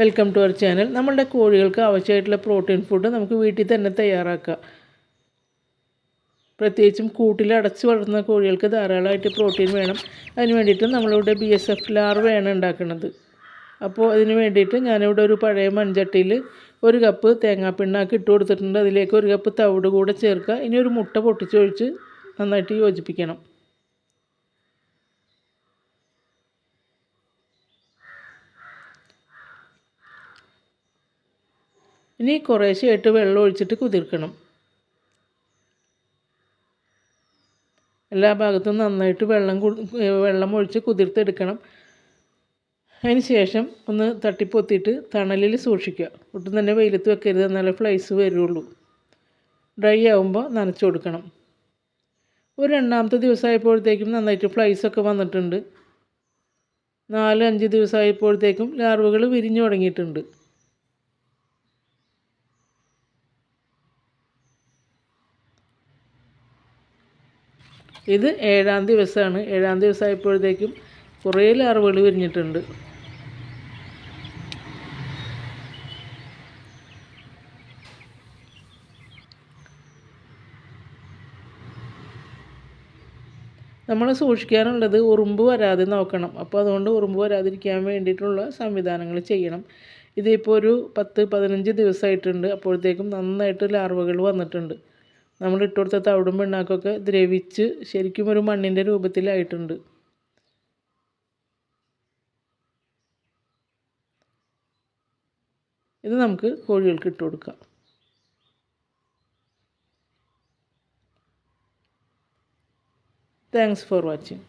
Welcome to our channel നമ്മളുടെ കോഴികൾക്ക് ആവശ്യമായിട്ടുള്ള പ്രോട്ടീൻ ഫുഡ് നമുക്ക് വീട്ടിൽ തന്നെ തയ്യാറാക്കാം. പ്രത്യേകിച്ചും കൂട്ടിൽ അടച്ച് വളർത്തുന്ന കോഴികൾക്ക് ധാരാളമായിട്ട് പ്രോട്ടീൻ വേണം. അതിന് വേണ്ടിയിട്ട് നമ്മളിവിടെ ബി എസ് എഫ് ലാർവയാണ് ഉണ്ടാക്കുന്നത്. അപ്പോൾ അതിന് വേണ്ടിയിട്ട് ഞാനിവിടെ ഒരു പഴയ മൺചട്ടിയിൽ ഒരു കപ്പ് തേങ്ങാപ്പിണ്ണാക്ക് ഇട്ട് കൊടുത്തിട്ടുണ്ട്. അതിലേക്ക് ഒരു കപ്പ് തവിട് കൂടെ ചേർക്കുക. ഇനി ഒരു മുട്ട പൊട്ടിച്ചൊഴിച്ച് നന്നായിട്ട് യോജിപ്പിക്കണം. ഇനി കുറേശ്ശെയായിട്ട് വെള്ളം ഒഴിച്ചിട്ട് കുതിർക്കണം. എല്ലാ ഭാഗത്തും നന്നായിട്ട് വെള്ളം വെള്ളം ഒഴിച്ച് കുതിർത്തെടുക്കണം. അതിന് ശേഷം ഒന്ന് തട്ടിപ്പൊത്തിയിട്ട് തണലിൽ സൂക്ഷിക്കുക. ഒട്ടും തന്നെ വെയിലത്ത് വെക്കരുത് എന്നാലേ ഫ്ലൈസ് വരുള്ളൂ. ഡ്രൈ ആകുമ്പോൾ നനച്ചു കൊടുക്കണം. ഒരു രണ്ടാമത്തെ ദിവസമായപ്പോഴത്തേക്കും നന്നായിട്ട് ഫ്ലൈസൊക്കെ വന്നിട്ടുണ്ട്. നാല് അഞ്ച് ദിവസമായപ്പോഴത്തേക്കും ലാർവുകൾ വിരിഞ്ഞു തുടങ്ങിയിട്ടുണ്ട്. ഇത് ഏഴാം ദിവസമാണ്. ഏഴാം ദിവസം ദിവസമായപ്പോഴത്തേക്കും കുറേ ലാർവകൾ വിരിഞ്ഞിട്ടുണ്ട്. നമ്മൾ സൂക്ഷിക്കാനുള്ളത് ഉറുമ്പ് വരാതെ നോക്കണം. അപ്പോൾ അതുകൊണ്ട് ഉറുമ്പ് വരാതിരിക്കാൻ വേണ്ടിയിട്ടുള്ള സംവിധാനങ്ങൾ ചെയ്യണം. ഇതിപ്പോൾ ഒരു പത്ത് പതിനഞ്ച് ദിവസമായിട്ടുണ്ട്. അപ്പോഴത്തേക്കും നന്നായിട്ട് ലാർവകൾ വന്നിട്ടുണ്ട്. നമ്മൾ ഇട്ട് കൊടുത്ത തവിടും പിണ്ണാക്കൊക്കെ ദ്രവിച്ച് ശരിക്കും ഒരു മണ്ണിന്റെ രൂപത്തിലായിട്ടുണ്ട്. ഇത് നമുക്ക് കോഴികൾക്ക് ഇട്ട് കൊടുക്കാം. Thanks for watching